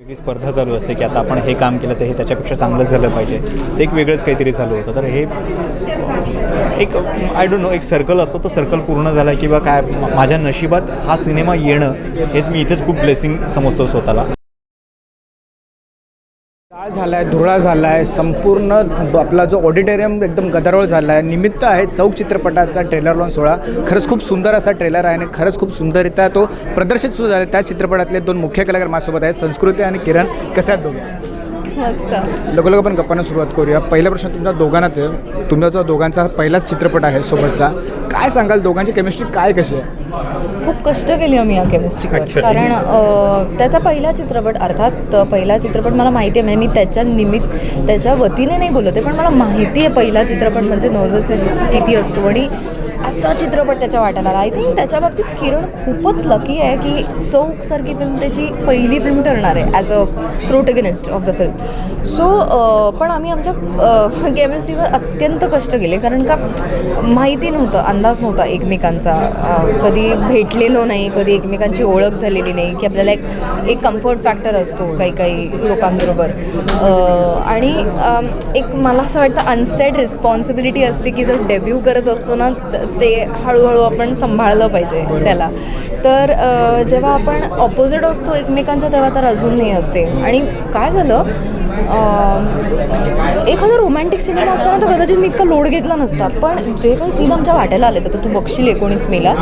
वेगळी स्पर्धा चालू असते की आता आपण हे काम केलं तर हे त्याच्यापेक्षा चांगलंच झालं पाहिजे. ते एक वेगळंच काहीतरी चालू होतं. तर हे एक आय डोंट नो एक सर्कल असतो तो सर्कल पूर्ण झाला किंवा काय माझ्या नशिबात हा सिनेमा येणं हेच मी इथेच खूप ब्लेसिंग समजतो स्वतःला. काय झाला आहे धुळा झाला आहे संपूर्ण आपला जो ऑडिटोरियम एकदम गदारोळ झाला आहे निमित्त आहे चौक चित्रपटाचा ट्रेलर लॉन्च सोहळा. खरंच खूप सुंदर असा ट्रेलर आहे आणि खरंच खूप सुंदररित्या तो प्रदर्शित सुद्धा झाला त्या चित्रपटातले दोन मुख्य कलाकार माझ्यासोबत आहेत संस्कृती आणि किरण. कसे आहेत दोघे? मस्त. लग आपण गप्पांना सुरुवात करूया. पहिला प्रश्न तुमच्या दोघांना ते. तुमचा जो दोघांचा पहिलाच चित्रपट आहे सोबतचा काय सांगाल? दोघांची केमिस्ट्री काय कशी आहे? खूप कष्ट केली आम्ही या केमिस्ट्रीवर अच्छा. कारण अ, त्याचा पहिला चित्रपट अर्थात अ, पहिला चित्रपट मला माहिती आहे म्हणजे मी त्याच्या निमित्त त्याच्या वतीने नाही बोलते पण मला माहिती आहे पहिला चित्रपट म्हणजे नर्वसनेस किती असतो. आणि असा चित्रपट त्याच्या वाटायला आला. आय थिंक त्याच्या बाबतीत किरण खूपच लकी आहे की चौकसारखी फिल्म त्याची पहिली फिल्म ठरणार आहे as a protagonist of the film so पण आम्ही आमच्या केमिस्ट्रीवर अत्यंत कष्ट केले. कारण का माहिती नव्हतं अंदाज नव्हता एकमेकांचा. कधी भेटलेलो नाही कधी एकमेकांची ओळख झालेली नाही की आपल्याला एक एक कम्फर्ट फॅक्टर असतो काही काही लोकांबरोबर. आणि एक मला असं वाटतं अनसेड रिस्पॉन्सिबिलिटी असते की जर डेब्यू करत असतो ना ते हळूहळू आपण सांभाळलं पाहिजे त्याला. तर जेव्हा आपण ऑपोजिट असतो एकमेकांच्या तेव्हा तर अजूनही असते. आणि काय झालं? एखादा रोमॅन्टिक सिनेमा असताना तर कदाचित मी इतका लोड घेतला नसता. पण जे काही सीन आमच्या वाट्याला आले तर तू बघशील एकोणीस मेला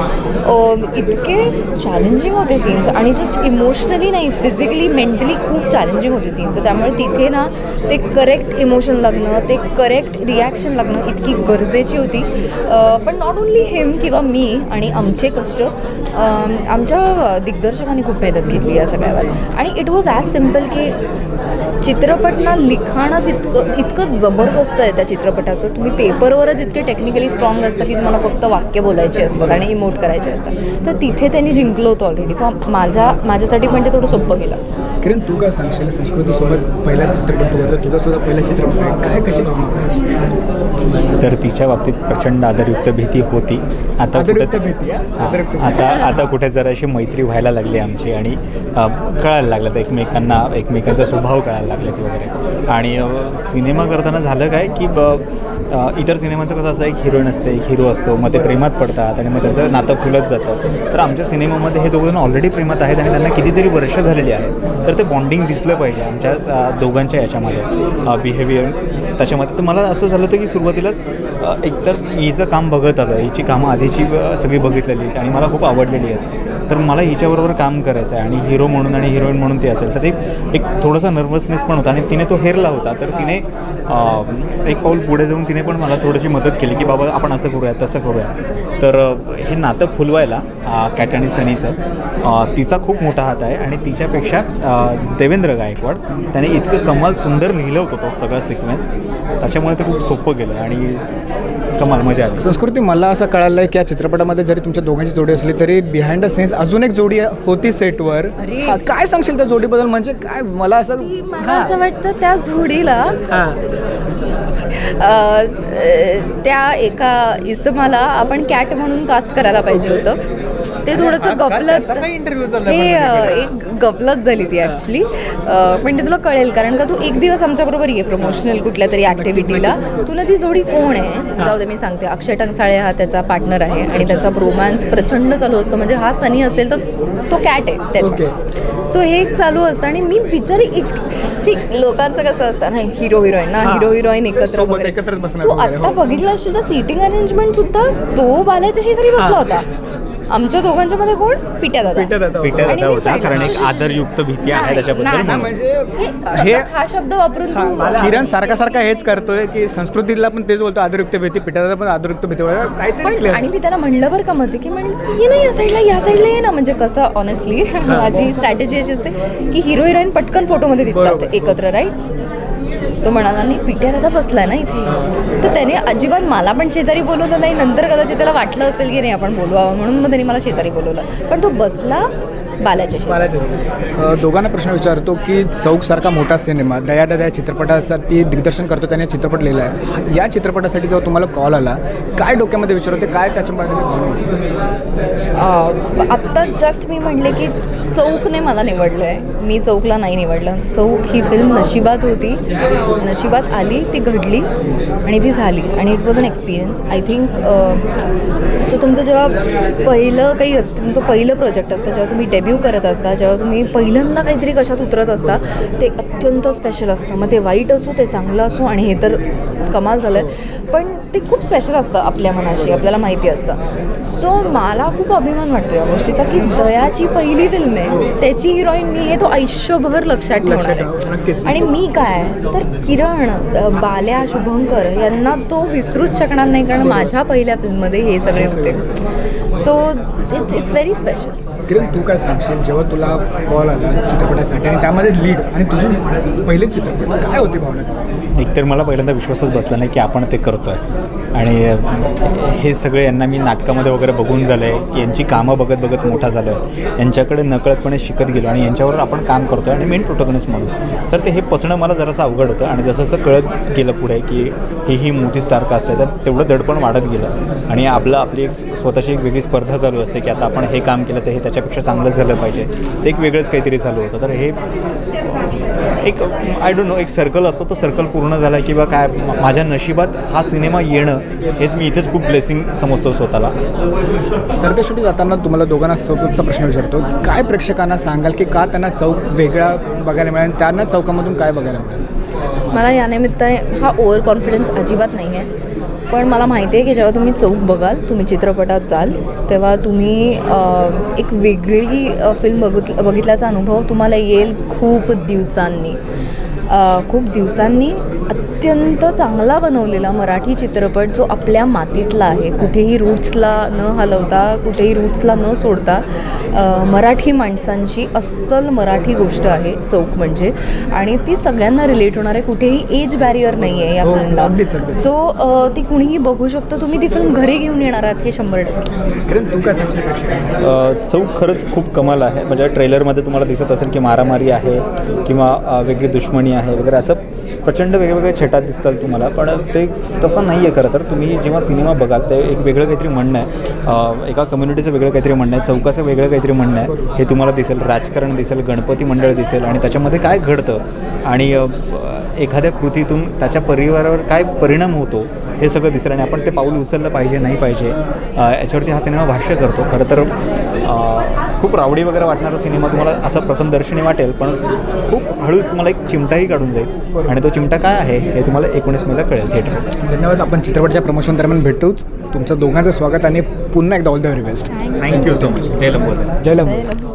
इतके चॅलेंजिंग होते सीन्स आणि जस्ट इमोशनली नाही फिजिकली मेंटली खूप चॅलेंजिंग होते सीन्स त्यामुळे तिथे ना ते करेक्ट इमोशन लागणं ते करेक्ट रिॲक्शन लागणं इतकी गरजेची होती. पण नॉट ओन्ली हिम किंवा मी आणि आमचे कष्ट आमच्या दिग्दर्शकांनी खूप मेहनत घेतली या सगळ्यावर. आणि इट वॉज ॲज सिंपल की चित्रपट ना लिखाणच इतकं इतकं जबरदस्त आहे त्या चित्रपटाचं. तुम्ही पेपरवरच इतके टेक्निकली स्ट्रॉंग असतं की तुम्हाला फक्त वाक्य बोलायचे असतात आणि इमोट करायचे असतात. तर तिथे त्यांनी जिंकलं होतं ऑलरेडी तर माझ्या माझ्यासाठी पण ते थोडं सोपं गेलं. किरण तू काय सांगशील संस्कृतीसोबत पहिला चित्रपट तू करतो तुझा सुद्धा पहिला चित्रपट आहे. काय कशी भावना तर तिच्या बाबतीत प्रचंड आदरयुक्त भीती होती. आता कुठे. आता आता कुठे जराशी मैत्री व्हायला लागली आमची आणि कळायला लागलं. तर एकमेकांना एकमेकांचा स्वभाव कळायला लागलेत वगैरे आणि सिनेमा करताना झालं काय की ब इतर सिनेमाचं कसं असतं एक हिरोईन असते एक हिरो असतो मग ते प्रेमात पडतात आणि मग त्यांचं नातं फुलत जातं. तर आमच्या सिनेमामध्ये हे दोघं ऑलरेडी प्रेमात आहेत आणि त्यांना कितीतरी वर्ष झालेली आहेत तर ते बॉन्डिंग दिसलं पाहिजे आमच्या दोघांच्या याच्यामध्ये बिहेवियर त्याच्यामध्ये तर मला असं झालं होतं की सुरुवातीलाच एकतर हिचं काम बघत आलं हिची कामं आधीची सगळी बघितलेली आणि मला खूप आवडलेली आहेत. तर मला हिच्याबरोबर काम करायचं आहे आणि हिरो म्हणून आणि हिरोईन म्हणून ते असेल. तर ते एक थोडासा नर्वसनेस पण होता आणि तिने तो हेरला होता. तर तिने एक पाऊल पुढे जाऊन तिने पण मला थोडीशी मदत केली की बाबा आपण असं करूया तसं करूया. तर हे नातं फुलवायला कॅट आणि सनीचं तिचा खूप मोठा हात आहे आणि तिच्यापेक्षा देवेंद्र गायकवाड त्याने इतकं कमाल सुंदर लिहिलं होतं तो सगळा सिक्वेन्स त्याच्यामुळे ते खूप सोपं गेलं आणि कमाल मजा आली. संस्कृती मला असं कळालं आहे की या चित्रपटामध्ये जरी तुमच्या दोघांची जोडी असली तरी बिहाइंड द सीन्स अजून एक जोडी होती सेटवर. हा, काय सांगशील त्या जोडीबद्दल? म्हणजे काय मला असं मला असं वाटतं त्या जोडीला हां. अ, त्या एका इसमाला आपण कॅट म्हणून कास्ट करायला पाहिजे होतं. ते थोडंसं गफलत हे एक गफलत झाली ती ॲक्च्युली पण ते तुला कळेल कारण का तू एक दिवस आमच्याबरोबर ये प्रमोशनल कुठल्या तरी ॲक्टिव्हिटीला तुला ती जोडी कोण आहे? जाऊ दे मी सांगते. अक्षय टंकसाळे हा त्याचा पार्टनर आहे आणि त्यांचा रोमॅन्स प्रचंड चालू असतो. म्हणजे हा सनी असेल तर तो कॅट आहे त्याचा. सो हे चालू असतं आणि मी बिचारी एक लोकांचं कसं असतं नाही हिरो हिरोईन ना. हिरो हिरोईन एकत्र वगैरे. तू वगैरे, आता हो. बघितलं असेल तर सीटिंग अरेंजमेंट सुद्धा तो बाल्याच्या शेजारी बसला होता. आमच्या दोघांच्या मध्ये कोण? पिट्या दादा. पिट्या दादा पिट्या आणि जाता मी होता side- कारण एक आदरयुक्त भीती आहे नाही, त्याच्याबद्दल नाही, म्हणून. म्हणजे हे हे सतत हा शब्द वापरून तू किरण सारखा सारखा हेच करतोय की संस्कृतीला पण तेच बोलतो आदरयुक्त भीती पिठाला पण आदरयुक्त भीती काहीतरी पण clear. आणि मी त्याला म्हणलं बरं का मध्ये की म्हणलं ये ना या साईडला या साईडला ये ना. म्हणजे कसं ऑनेस्टली माझी स्ट्रॅटेजी अशी असते की हिरो हिरोईन पटकन फोटोमध्ये दिसतात बरोबर. एकत्र राईट तो म्हणाला नाही पिट्या दादा बसलाय ना इथे. तर त्याने अजिबात मला पण शेजारी बोलवलं नाही. नंतर कदाचित त्याला वाटलं असेल की नाही आपण बोलवावं म्हणून मग त्याने मला शेजारी बोलवलं. पण तो बसला शेजारी. अ, दोघांना प्रश्न विचारतो की चौकसारखा मोठा सिनेमा दया दया आत्तासाठी दिग्दर्शन करतो त्याने चित्रपट लिहिला आहे. या चित्रपटासाठी जेव्हा तुम्हाला कॉल आला काय डोक्यामध्ये विचार होते? काय त्याच्यामध्ये भावना होती? अं, आत्ता जस्ट मी म्हणले की चौकने मला निवडलं आहे मी चौकला नाही निवडलं. चौक ही फिल्म नशिबात होती. नशिबात आली ती घडली आणि ती झाली. आणि it was an experience I think so तुमचं जेव्हा पहिलं काही असतं तुमचं पहिलं प्रोजेक्ट असतं जेव्हा तुम्ही डेब्यू करत असता जेव्हा तुम्ही पहिल्यांदा काहीतरी कशात उतरत असता ते अत्यंत स्पेशल असतं. मग ते वाईट असो ते चांगलं असो आणि हे तर कमाल झालं आहे पण ते खूप स्पेशल असतं आपल्या मनाशी आपल्याला माहिती असतं. सो मला खूप अभिमान वाटतो या गोष्टीचा की दयाची पहिली फिल्म आहे त्याची हिरोईन मी हे तो आयुष्यभर लक्षात ठेवणार. आहे. आणि मी काय तर किरण बाल्या शुभंकर यांना तो विसरूच शकणार नाही कारण माझ्या पहिल्या फिल्ममध्ये हे सगळे होते. So it's it's very special Kiran तू काय सांगशील? जेव्हा तुला कॉल आला चित्रपटासाठी आणि त्यामध्ये लीड आणि तुझी पहिले चित्रपट काय होती भावना? एकतर मला पहिल्यांदा विश्वासच बसला नाही की आपण ते करतो आहे आणि हे सगळे यांना मी नाटकामध्ये वगैरे बघून झालं. आहे यांची कामं बघत बघत मोठा झालो. आहे यांच्याकडे नकळतपणे शिकत गेलो आणि यांच्यावर आपण काम करतो आहे आणि मेन प्रोटोगनिस्ट म्हणून. सर ते हे पचणं मला जरासं अवघड होतं आणि जसं जसं कळत गेलं पुढे की ही ही मोठी स्टार कास्ट आहे तर तेवढं दडपण वाढत गेलं. आणि आपलं आपली एक स्वतःची एक वेगळी स्पर्धा चालू असते की आता आपण हे काम केलं तर हे त्याच्यापेक्षा चांगलंच झालं पाहिजे. ते एक वेगळंच काहीतरी चालू होतं. तर हे एक आय डोंट नो एक सर्कल असतो तो सर्कल पूर्ण झाला किंवा काय माझ्या नशिबात हा सिनेमा येणं हेच मी इथेच खूप ब्लेसिंग समजतो स्वतःला. सरदेशोटी जाताना तुम्हाला दोघांना सोबतचा प्रश्न विचारतो. काय प्रेक्षकांना सांगाल की का त्यांना चौक वेगळा बघायला मिळेल आणि त्यांना चौकामधून काय बघायला मिळेल? मला या निमित्ताने हा ओव्हर कॉन्फिडन्स अजिबात नाही आहे पण मला माहिती आहे की जेव्हा तुम्ही चौक बघाल तुम्ही चित्रपटात जाल तेव्हा तुम्ही एक वेगळी फिल्म बघित बघितल्याचा अनुभव तुम्हाला येईल खूप दिवसांनी. खूप दिवसांनी अत्यंत चांगला बनवलेला मराठी चित्रपट जो आपल्या मातीतला आहे. कुठेही रूट्सला न हलवता कुठेही रूट्सला न सोडता मराठी माणसांची अस्सल मराठी गोष्ट आहे चौक म्हणजे. आणि ती सगळ्यांना रिलेट होणार आहे. कुठेही एज बॅरियर नाही आहे या हो, फिल्मला अगदीच. सो ती कुणीही बघू शकतं. तुम्ही ती फिल्म घरी घेऊन येणार आहात हे शंभर टक्के. चौक खरंच खूप कमाल आहे. म्हणजे ट्रेलरमध्ये तुम्हाला दिसत असेल की मारामारी आहे किंवा वेगळी दुश्मनी आहे वगैरे असं प्रचंड वेगवेगळे छेटात दिसतात तुम्हाला पण ते तसं नाही आहे खरं तर. तुम्ही जेव्हा सिनेमा बघाल ते एक वेगळं काहीतरी म्हणणं आहे. एका कम्युनिटीचं वेगळं काहीतरी म्हणणं आहे चौकाचं वेगळं काहीतरी म्हणणं आहे. हे तुम्हाला दिसेल राजकारण दिसेल गणपती मंडळ दिसेल आणि त्याच्यामध्ये काय घडतं? आणि एखाद्या कृतीतून त्याच्या परिवारावर काय परिणाम होतो हे सगळं दिसेल. आणि आपण ते पाऊल उचललं पाहिजे नाही पाहिजे याच्यावरती हा सिनेमा भाष्य करतो. खरं तर खूप रावडी वगैरे वाटणारा सिनेमा तुम्हाला असं प्रथम दर्शनी वाटेल पण खूप हळूच तुम्हाला एक चिमटाही काढून जाईल. आणि तो चिमटा काय आहे हे तुम्हाला एकोणीस मेला कळेल थिएटर धन्यवाद. आपण चित्रपटाच्या प्रमोशन दरम्यान भेटूच. तुमचं दोघांचं स्वागत आणि पुन्हा एकदा all the very best thank you so much जय लंबोदर जय लंबो जय लंबो.